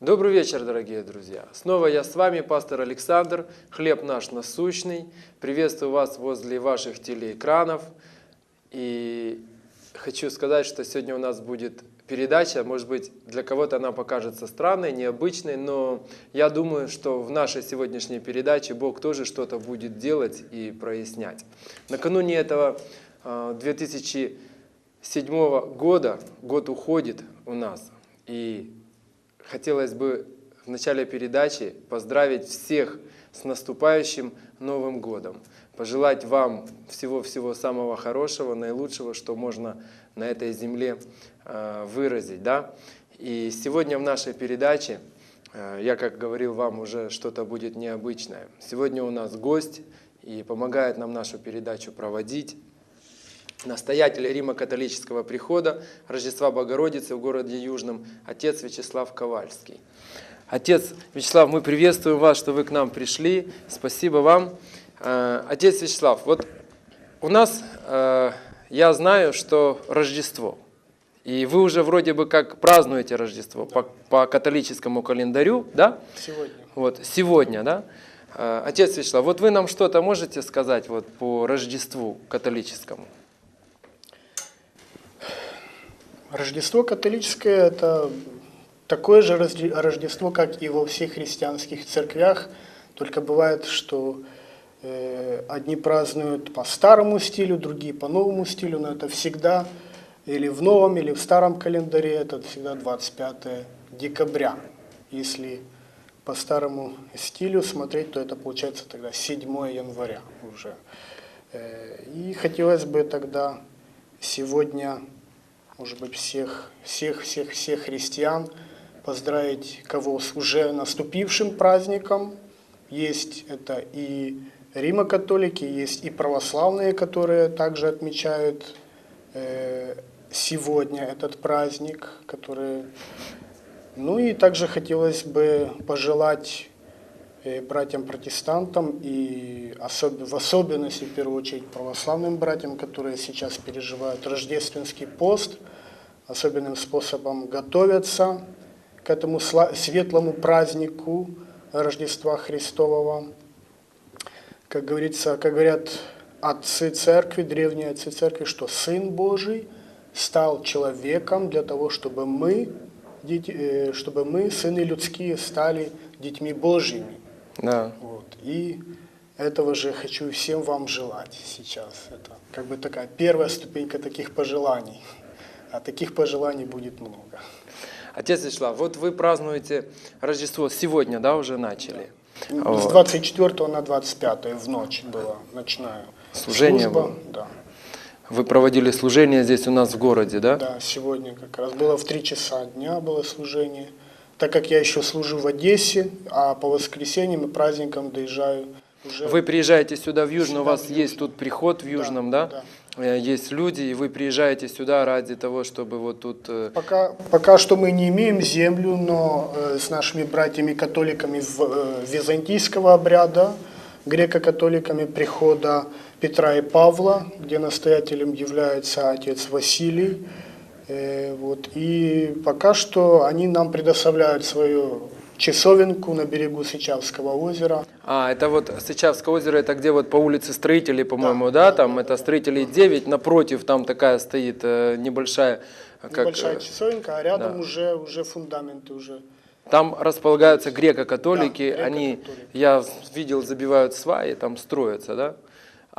Добрый вечер, дорогие друзья! Снова я с вами, пастор Александр, хлеб наш насущный. Приветствую вас возле ваших телеэкранов. И хочу сказать, что сегодня у нас будет передача, может быть, для кого-то она покажется странной, необычной, но я думаю, что в нашей сегодняшней передаче Бог тоже что-то будет делать и прояснять. Накануне этого э, 2007 года, год уходит у нас, и хотелось бы в начале передачи поздравить всех с наступающим Новым годом. Пожелать вам всего-всего самого хорошего, наилучшего, что можно на этой земле э, выразить. Да? И сегодня в нашей передаче, э, я как говорил вам, уже что-то будет необычное. Сегодня у нас гость и помогает нам нашу передачу проводить настоятель Рима-католического прихода Рождества Богородицы в городе Южном, отец Вячеслав Ковальский. Отец Вячеслав, мы приветствуем вас, что вы к нам пришли. Спасибо вам. Э, отец Вячеслав, вот у нас, э, я знаю, что Рождество. И вы уже вроде бы как празднуете Рождество по, по католическому календарю, да? Сегодня. Вот, сегодня, да? Э, Отец Вячеслав, вот вы нам что-то можете сказать вот по Рождеству католическому? Рождество католическое – это такое же Рожде- Рождество, как и во всех христианских церквях, только бывает, что э, одни празднуют по старому стилю, другие по новому стилю, но это всегда или в новом, или в старом календаре, это всегда 25 декабря. Если по старому стилю смотреть, то это получается тогда 7 января уже. Э, И хотелось бы тогда сегодня может быть, всех, всех, всех, всех христиан, поздравить кого с уже наступившим праздником. Есть это и римокатолики, есть и православные, которые также отмечают э, сегодня этот праздник, которые... Ну и также хотелось бы пожелать братьям-протестантам и особ- в особенности, в первую очередь, православным братьям, которые сейчас переживают рождественский пост, особенным способом готовятся к этому светлому празднику Рождества Христового. Как говорится, как говорят отцы церкви, древние отцы церкви, что Сын Божий стал человеком для того, чтобы мы, э, чтобы мы, сыны людские, стали детьми Божьими. Да. Вот. И этого же хочу всем вам желать сейчас. Это как бы такая первая ступенька таких пожеланий. А таких пожеланий будет много. Отец Вячеслав, вот вы празднуете Рождество сегодня, да, уже начали? С Вот. 24 на 25 в ночь была ночная Служение служба. было? Да. Вы проводили служение здесь у нас в городе, да? да, сегодня как раз было в 3 часа дня было служение. Так как я еще служу в Одессе, а по воскресеньям и праздникам доезжаю уже. Вы приезжаете сюда в Южный, у вас в есть тут приход в Южном, да? да. Э, Есть люди, и вы приезжаете сюда ради того, чтобы вот тут... э, Пока, пока что мы не имеем землю, но э, с нашими братьями-католиками э, византийского обряда, греко-католиками прихода Петра и Павла, где настоятелем является отец Василий. Э, вот, и пока что они нам предоставляют свою часовенку на берегу Сычавского озера. А, это вот Сычавское озеро, это где вот по улице Строителей, по-моему, Да, да? Там это Строителей 9, напротив там такая стоит э, небольшая... Как, Небольшая э, часовенка, а рядом да. уже, уже фундаменты уже. Там располагаются греко-католики, Да, они, греко-католики. я видел, забивают сваи, там строятся, да?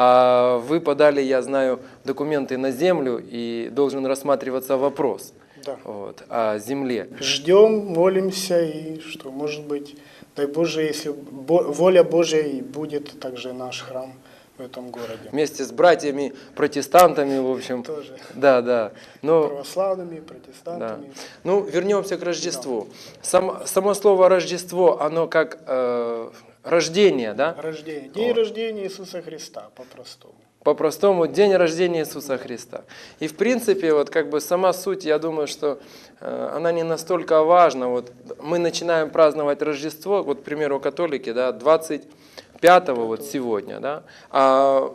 А вы подали, я знаю, документы на землю, и должен рассматриваться вопрос Да. вот, о земле. Ждем, молимся, и что, может быть, дай Боже, если бо- воля Божья и будет также наш храм в этом городе. Вместе с братьями-протестантами, в общем. Тоже Да, да. Но православными, Да. протестантами. Ну, вернемся к Рождеству. Сам, само слово Рождество, оно как э, рождение, да? Рождение. День рождения Иисуса Христа, по-простому. По-простому, день рождения Иисуса Христа. И в принципе, вот как бы сама суть, я думаю, что э, она не настолько важна. Вот мы начинаем праздновать Рождество, вот, к примеру, католики, да, 25-го вот сегодня, да, а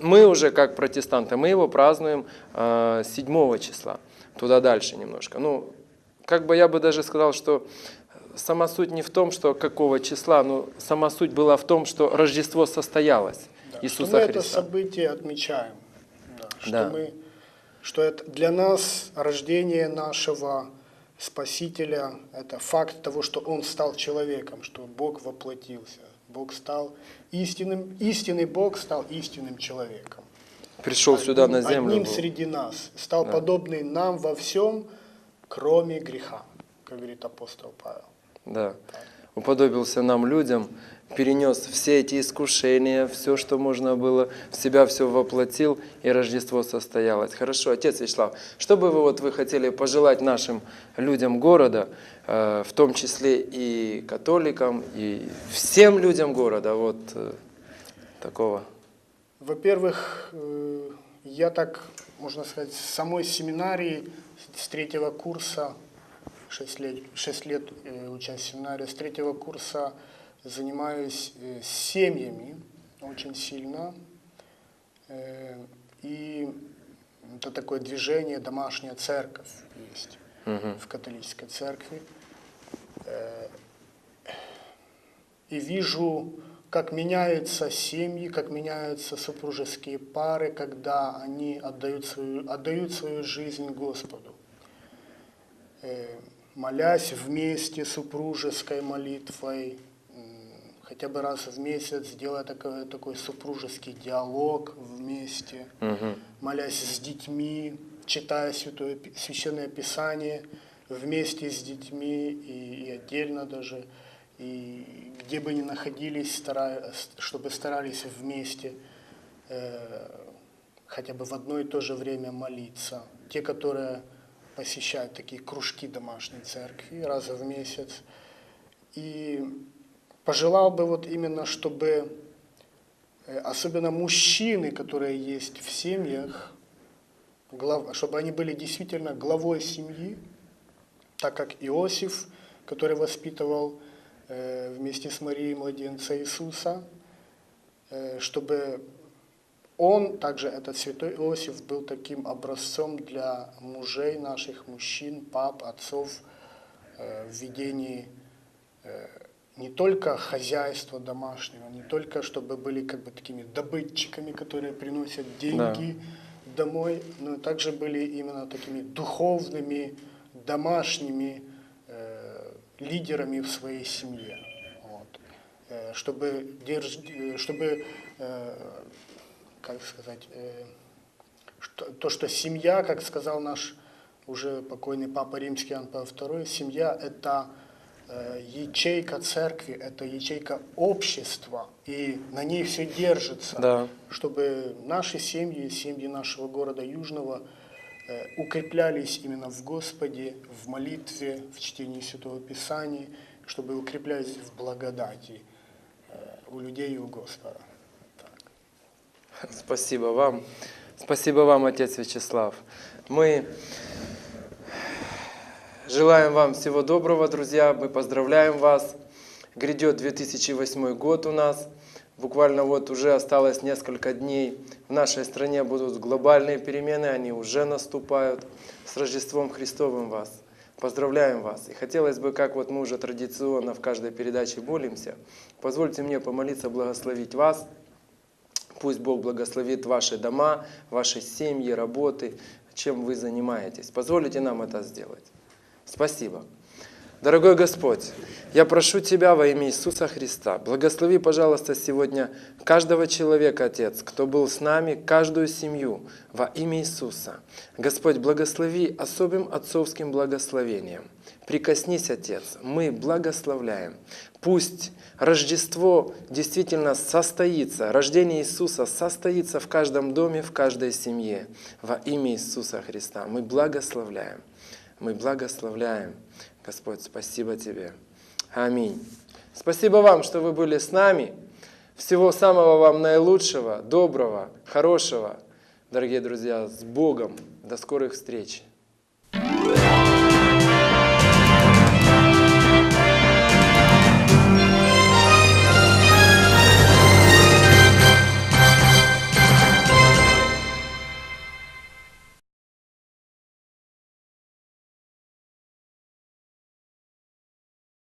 мы уже как протестанты, мы его празднуем э, 7 числа, туда дальше немножко. Ну, как бы я бы даже сказал, что сама суть не в том, что какого числа, но сама суть была в том, что Рождество состоялось Да, Иисуса что мы это Христа. событие отмечаем. Да, что, Да. мы, что это для нас рождение нашего Спасителя – это факт того, что Он стал человеком, что Бог воплотился. Бог стал истинным, истинный Бог стал истинным человеком. Пришел сюда на Одним- землю. Одним был. среди нас. Стал Да. подобный нам во всем, кроме греха, как говорит апостол Павел. Да. Уподобился нам людям, перенес все эти искушения, все, что можно было, в себя все воплотил, и Рождество состоялось. Хорошо, Отец Вячеслав, что бы вы, вот, вы хотели пожелать нашим людям города, э, в том числе и католикам, и всем людям города, вот э, такого? Во-первых, э, я так, можно сказать, с самой семинарии с третьего курса, 6 лет, 6 лет э, учась в с третьего курса занимаюсь э, с семьями очень сильно. Э, И это такое движение «Домашняя церковь» есть в католической церкви. И вижу, как меняются семьи, как меняются супружеские пары, когда они отдают свою, отдают свою жизнь Господу. Молясь вместе супружеской молитвой, хотя бы раз в месяц, делая такой, такой супружеский диалог вместе Мгм. молясь с детьми, читая Святое, Священное Писание вместе с детьми и, и отдельно даже, и где бы ни находились, стара- чтобы старались вместе э, хотя бы в одно и то же время молиться. Те, которые посещают такие кружки домашней церкви раз в месяц. И пожелал бы вот именно, чтобы э, особенно мужчины, которые есть в семьях, глав- чтобы они были действительно главой семьи, так как Иосиф, который воспитывал э, вместе с Марией младенца Иисуса, э, чтобы он, также этот святой Иосиф, был таким образцом для мужей наших, мужчин, пап, отцов э, в ведении э, не только хозяйства домашнего, не только чтобы были как бы такими добытчиками, которые приносят деньги домой, но и также были именно такими духовными, домашними э, лидерами в своей семье. Вот. Э, чтобы, держ, э, чтобы э, как сказать, э, что, то, что семья, как сказал наш уже покойный Папа Римский Иоанн Павел II, семья – это э, ячейка церкви, это ячейка общества, и на ней все держится. Да. Чтобы наши семьи, семьи нашего города Южного э, укреплялись именно в Господе, в молитве, в чтении Святого Писания, чтобы укреплялись в благодати у людей и у Господа. Спасибо вам. Спасибо вам, Отец Вячеслав. Мы желаем вам всего доброго, друзья. Мы поздравляем вас. Грядет 2008 год у нас. Буквально вот уже осталось несколько дней. В нашей стране будут глобальные перемены, они уже наступают. С Рождеством Христовым вас. Поздравляем вас. И хотелось бы, как вот мы уже традиционно в каждой передаче молимся, позвольте мне помолиться, благословить вас, Пусть Бог благословит ваши дома, ваши семьи, работы, чем вы занимаетесь. Позволите нам это сделать. Спасибо. Дорогой Господь, я прошу Тебя во имя Иисуса Христа, благослови, пожалуйста, сегодня каждого человека, Отец, кто был с нами, каждую семью во имя Иисуса. Господь, благослови особым отцовским благословением. Прикоснись, Отец, мы благословляем. Пусть Рождество действительно состоится, рождение Иисуса состоится в каждом доме, в каждой семье. Во имя Иисуса Христа мы благословляем. Мы благословляем. Господь, спасибо Тебе. Аминь. Спасибо вам, что вы были с нами. Всего самого вам наилучшего, доброго, хорошего. Дорогие друзья, с Богом. До скорых встреч.